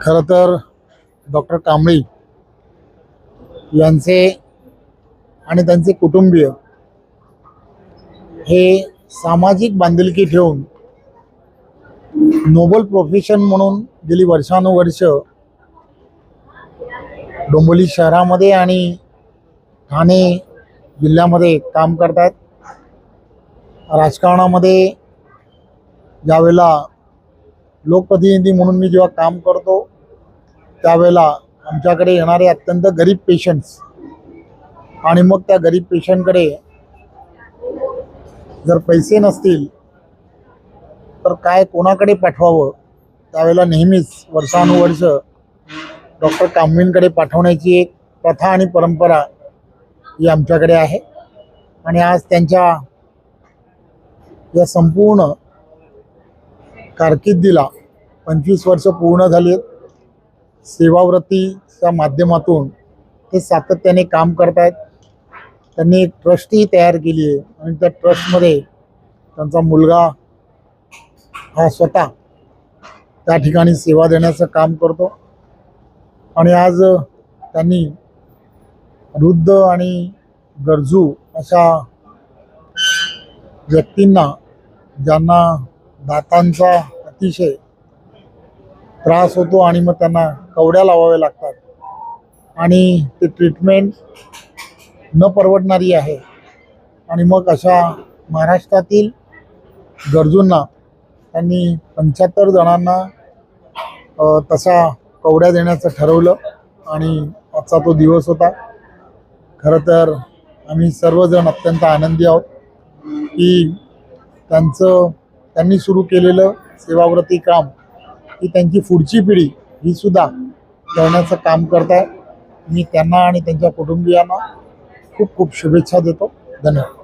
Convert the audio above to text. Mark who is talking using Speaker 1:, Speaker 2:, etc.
Speaker 1: खरं तर डॉक्टर कांबळी यांचे आणि त्यांचे कुटुंबीय हे सामाजिक बांधिलकी ठेवून नोबल प्रोफेशन म्हणून गेली वर्षानुवर्ष डोंबोली शहरामध्ये आणि ठाणे जिल्ह्यामध्ये काम करतात राजकारणामध्ये ज्यावेळेला लोकप्रतिनिधी म्हणून मी जेव्हा काम करतो त्यावेळेला आमच्याकडे येणारे अत्यंत गरीब पेशंट्स आणि मग त्या गरीब पेशंटकडे जर पैसे नसतील तर काय कोणाकडे पाठवावं? त्यावेळेला नेहमीच वर्षानुवर्ष डॉक्टर कामवींकडे पाठवण्याची एक प्रथा आणि परंपरा ही आमच्याकडे आहे. आणि आज त्यांच्या या संपूर्ण कारकिर्दीला पंचवीस वर्ष पूर्ण झाली. आहेत सेवाव्रतीच्या माध्यमातून ते सातत्याने काम करत आहेत त्यांनी एक ट्रस्टही तयार केली आहे आणि त्या ट्रस्टमध्ये त्यांचा मुलगा हा स्वतः त्या ठिकाणी सेवा देण्याचं काम करतो. आणि आज त्यांनी वृद्ध आणि गरजू अशा व्यक्तींना ज्यांना दातांचा अतिशय त्रास होतो आणि मग त्यांना कवड्या लावाव्या लागतात. आणि ते ट्रीटमेंट न परवडणारी आहे. आणि मग अशा महाराष्ट्रातील गरजूंना त्यांनी पंच्याहत्तर जणांना तसा कवड्या देण्याचं ठरवलं आणि आजचा तो दिवस होता. खरं तर आम्ही सर्वजण अत्यंत आनंदी आहोत की त्यांचं त्यांनी सुरू केलेलं सेवाव्रती काम ही त्यांची पुढची पिढी ही सुद्धा करण्याचं काम करत आहे मी त्यांना आणि त्यांच्या कुटुंबियांना खूप खूप शुभेच्छा देतो. धन्यवाद.